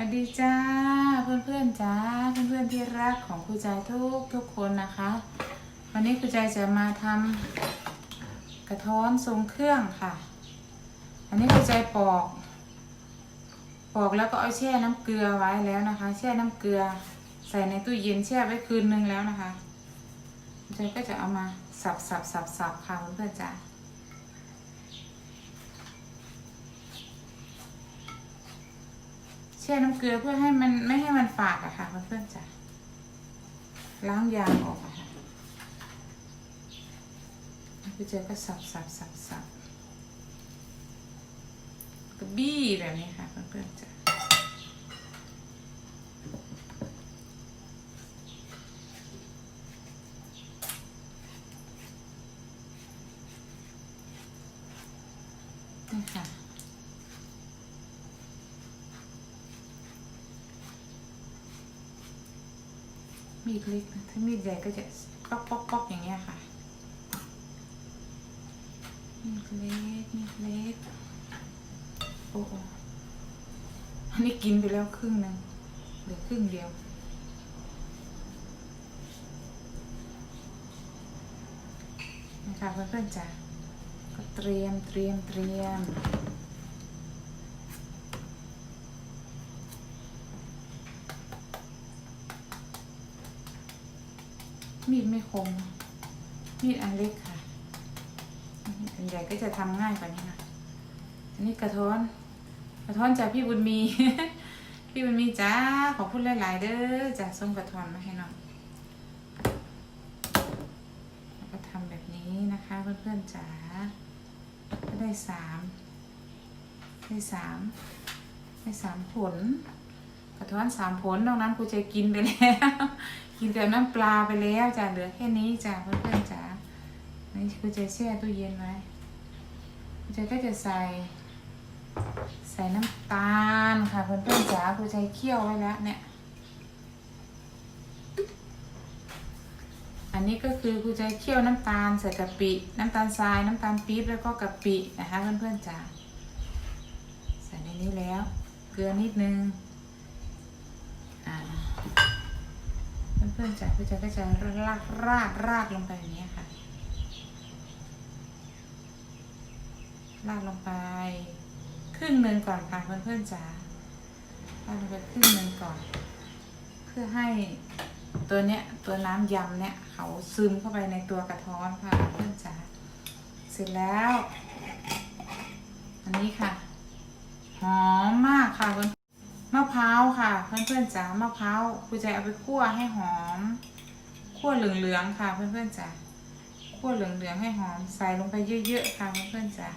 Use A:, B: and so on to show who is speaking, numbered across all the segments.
A: วัสดีจ้าเพื่อนๆจ้าเพื่อนๆที่รักของครูใจทุกทุกคนนะคะ วันนี้ครูใจจะมาทำกระท้อนทรงเครื่องค่ะ อันนี้ครูใจปอก ปอกแล้วก็เอาแช่น้ำเกลือไว้แล้วนะคะ แช่น้ำเกลือ ใส่ในตู้เย็นแช่ไว้คืนนึงแล้วนะคะครูใจก็จะเอามาสับสับสับสับค่ะเพื่อนๆจ้า ช่น้ำเกลือเพื่อให้มันไม่ให้มันฝาดอะค่ะ เพื่อนๆจ้ะล้างยางออกอะค่ะพี่เจก็สับสับสับสับก็บี้แบบนี้ค่ะ เพื่อนๆจ้ะนี่ค่ะ มีดเล็กนะถ้ามีดใหญ่ก็จะป๊อกป๊อกป๊อกอย่างเงี้ยค่ะมีดเล็กมีดเล็กโอ้โหอันนี้กินไปแล้วครึ่งหนึ่งเหลือครึ่งเดียวนะคะเพื่อนๆจ้ะก็เตรียมเตรียมเตรียม มีดไม่คม มีดอันเล็กค่ะอันใหญ่ก็จะทำง่ายกว่านี้นะอันนี้กระท้อน กระท้อนจากพี่บุญมี พี่บุญมีจ้าขอพูดหลายๆเด้อจากส้มกระท้อนมาให้หน่อยแล้วก็ทำแบบนี้นะคะ เพื่อนๆจ๋าก็ได้สามได้สามได้สามผล กระท้อนสามผลนอกนั้นกูจะกินไปแล้ว กินแต่น้ำปลาไปแล้วจ้ะเหลือแค่นี้จ้ะเพื่อนๆจ้ะนี่กูจะแช่ตู้เย็นไว้กูจะก็จะใส่ ใส่น้ำตาลค่ะเพื่อนๆจ๋ากูจะเคี่ยวไว้แล้วเนี่ย อันนี้ก็คือกูจะเคี่ยวน้ำตาลใส่กะปิ น้ำตาลทราย น้ำตาลปี๊บแล้วก็กะปินะคะเพื่อนๆจ๋าใส่ในนี้แล้ว เกลือนิดนึงอ่า เพื่อนๆจ๋าเพื่อนจ๋าก็จะราดราดราดลงไปอย่างนี้ค่ะราดลงไป ครึ่งหนึ่งก่อนค่ะเพื่อนๆจ๋าราดลงไปครึ่งหนึ่งก่อน เพื่อให้ตัวเนี้ยตัวน้ำยำเนี่ยเขาซึมเข้าไปในตัวกระท้อนค่ะเพื่อนจ๋าเสร็จแล้ว อันนี้ค่ะหอมมากค่ะเพื่อน มะพร้าวค่ะ เพื่อนๆจ๋ามะพร้าวครูใจเอาไปคั่วให้หอม คั่วเหลืองๆค่ะ เพื่อนๆจ๋าคั่วเหลืองๆให้หอม ใส่ลงไปเยอะๆค่ะ เพื่อนๆจ๋า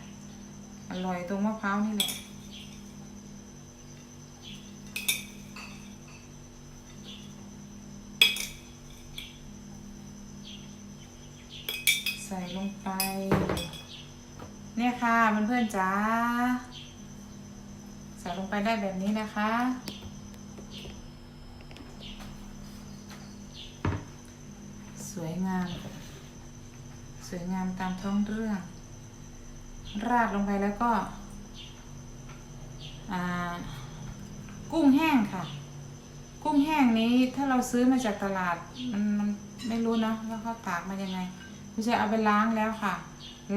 A: อร่อยตรงมะพร้าวนี่แหละใส่ลงไป เนี่ยค่ะเพื่อนๆจ๋า ใส่ลงไปได้แบบนี้นะคะ สวยงาม สวยงามตามท้องเรื่อง ราดลงไปแล้วก็กุ้งแห้งค่ะ กุ้งแห้งนี้ถ้าเราซื้อมาจากตลาดมันมันไม่รู้เนะว่าเขาตากมายังไงคุณจะเอาไปล้างแล้วค่ะ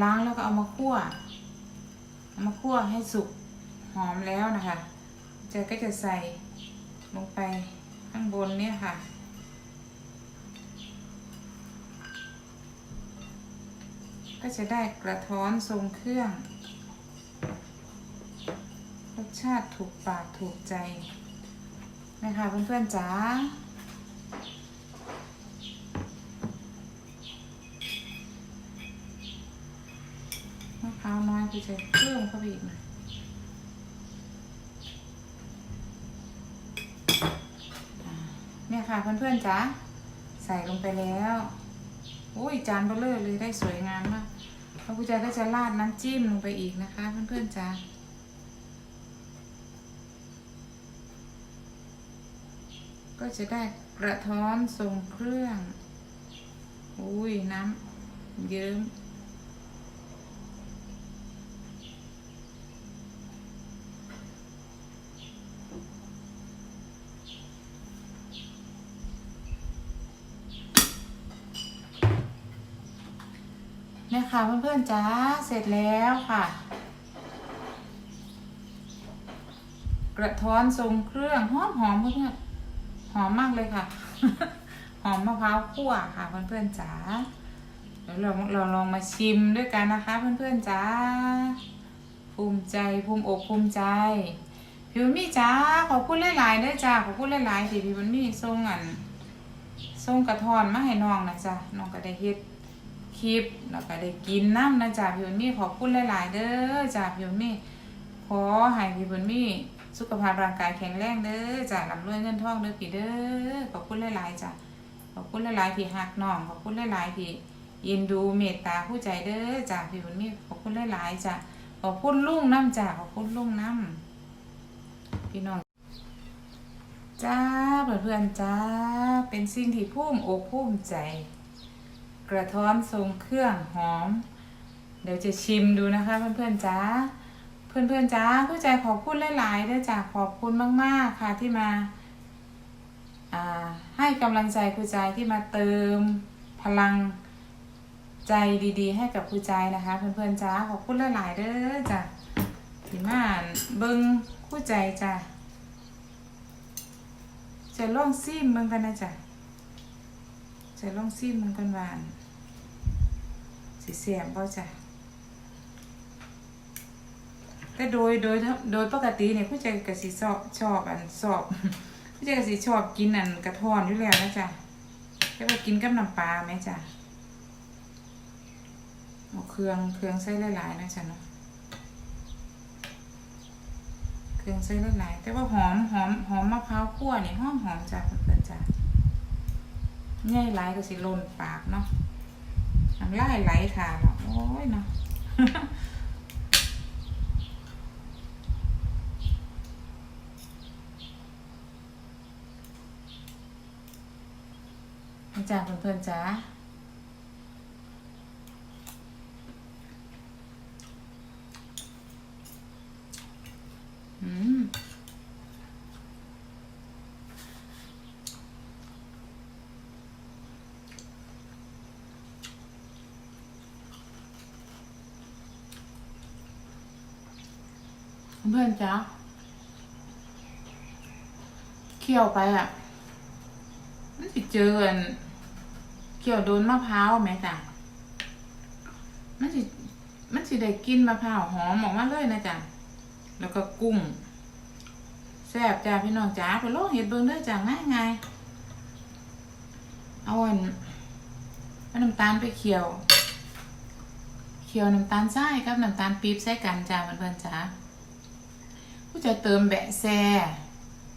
A: ล้างแล้วก็เอามาคั่วเอามาคั่วให้สุก หอมแล้วนะคะเจก็จะใส่ลงไปข้างบนเนี่ยค่ะ ก็จะได้กระท้อนทรงเครื่อง รสชาติถูกปากถูกใจนะคะเพื่อนๆจ๋ามะพร้าวน้อยคือจะเพิ่มเข้าไปอีกหน่อย เนี่ยค่ะเพื่อนๆจ๋าใส่ลงไปแล้วโอ้ยจานเบลเลอร์เลยได้สวยงามมากพระพุทธเจ้าก็จะราดน้ำจิ้มลงไปอีกนะคะ เพื่อนๆจ๋าก็จะได้กระท้อนทรงเครื่อง อุ้ยน้ำเยิ้ม เนี่ยค่ะเพื่อนๆจ้าเสร็จแล้วค่ะ กระท้อนทรงเครื่องหอมหอมเพื่อนๆหอมมากเลยค่ะ หอมมะพร้าวคั่วค่ะเพื่อนๆจ๋าเดี๋ยวเราเราลองมาชิมด้วยกันนะคะ เพื่อนๆจ๋าภูมิใจภูมิอกภูมิใจพี่บุญมี่จ้าขอบคุณหลายๆด้วยจ้าขอบคุณหลายๆที่พี่บุญมีส่งอันส่งกระท้อนมาให้น้องนะจ๊ะน้องก็ได้เฮ็ด คลิปแล้วก็ได้กินน้ำนะจ๊ะพี่บุญมีขอบคุณหลาย ๆ เด้อจ้าพี่บุญมีขอให้พี่บุญมีสุขภาพร่างกายแข็งแรงเด้อจ้ะร่ำรวยเงินทองเด้อพี่เด้อขอบคุณหลาย ๆจ้ะขอบคุณหลาย ๆ ที่หักน้องขอบคุณหลาย ๆ ที่ยินดูเมตตาผู้ใจเด้อจ้ะพี่บุญมีขอบคุณหลาย ๆจ้ะขอบคุณลุงน้ำจ้ะขอบคุณลุงน้ำพี่น้องจ้าเพื่อนๆจ้าเป็นสิ่งที่ภูมิอกภูมิใจ กระท้อนทรงเครื่องหอม เดี๋ยวจะชิมดูนะคะเพื่อนๆจ้าเพื่อนๆจ้าผู้ใจขอบคุณหลายๆด้วยจ้ะขอบคุณมากๆค่ะที่มาให้กำลังใจครูใจที่มาเติมพลังใจดีๆ ให้กับครูใจนะคะ เพื่อนๆจ้าขอบคุณหลายๆเด้อจ้ะที่มาเบิ้งครูใจจ้ะจะล่องซิมเบิงกันนะจ๊ะจะล่องซิมเบิงกันหวาน เสียบบ่จ้ะแต่โดยโดยโดยปกติเนี่ยผู้ใจกสิชอบชอบอันสอบผู้ใจกสิชอบกินอันกระท้อนอยู่แล้วนะจ๊ะแต่ว่ากินกับน้ำปลาไหมจ๊ะเอาเครื่องเครื่องใส่หลายๆนะจ๊ะเนาะเครื่องใส่หลายๆแต่ว่าหอมหอมหอมมะพร้าวคั่วเนี่ยหอมหอมจ้ะเพื่อนๆจ้ะง่ายหลายก็สิล่นปากเนาะ น้ำลายไหลถ่าเนาะโอ้ยเนาะนี่จ้าเพื่อนๆจ้าอืม เพื่อนจ้าเคี่ยวไปอะ มันสิเจออันเกี่ยวโดนมะพร้าวไหมจ้ะมันสิมันสิได้กินมะพร้าวหอมออกมาเลยนะจ๊ะแล้วก็กุ้งแซ่บจ้าพี่น้องจ้าไปโลกเห็ดเบิ่งเด้อจ้าง่ายง่ายเอาอันน้ำตาลไปเคี่ยว เคี่ยวน้ำตาลทรายกับน้ำตาลปี๊บใส่กันจ้าเพื่อนๆจ้า ผู้จะเติมแบะแซ่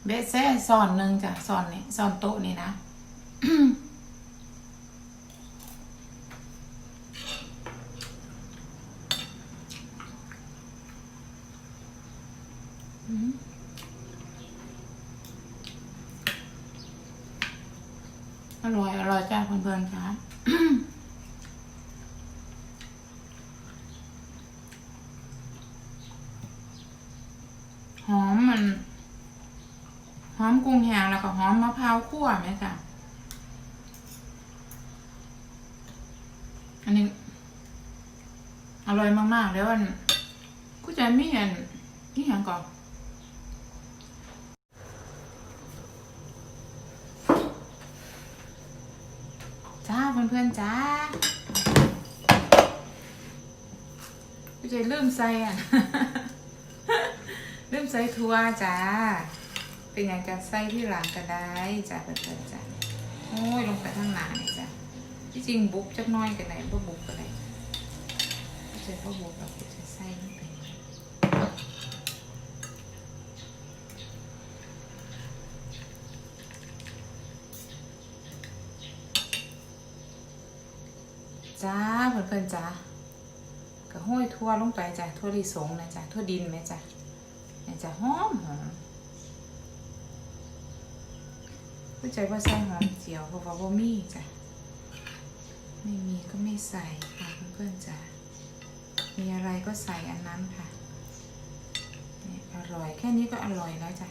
A: เบะแซ่ซอนหนึ่งจ้ะซอนนี่ซอนโต๊ะนี่นะอืมอร่อย อร่อยจ้าเพื่อนๆค่ะ หอมมัน หอมกุ้งแห้งแล้วก็หอมมะพร้าวคั่วไหมจ้ะอันนี้ อร่อยมากๆแล้วอันกูจะมีอันนี่อย่างก่อนจ้าเพื่อนๆจ้ากูจะลืมใส่อะ มใส่ทั่วจ้า เป็นอย่างจะใส่ที่หลังก็ได้จ้ะเพื่อนๆจ้ะโอ้ยลงไปข้างหน้านี่จ้ะที่จริงบุกจักน้อยก็ได้บ่บุกก็ได้ไม่ใช่บ่บุกเราจะใส่ไปจ้าเพื่อนๆจ้าก็ห้อยทั่วลงไปจ้ะทั่วลิสงนะจ้ะทั่วดินไหมจ้ะ จะหอมหอมผู้ใจว่าใส่หอมเจียวเพราะว่าบ่มีจ้ะไม่มีก็ไม่ใส่ค่ะเพื่อนๆจ้ะมีอะไรก็ใส่อันนั้นค่ะนี่อร่อยแค่นี้ก็อร่อยแล้วจ้ะ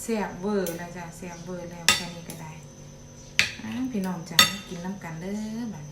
A: เสียบเบอร์แล้วจ้ะเสียบเบอร์แล้วแค่นี้ก็ได้อ้าวพี่น้องจ้ะกินน้ำกันเด้อบัดนี้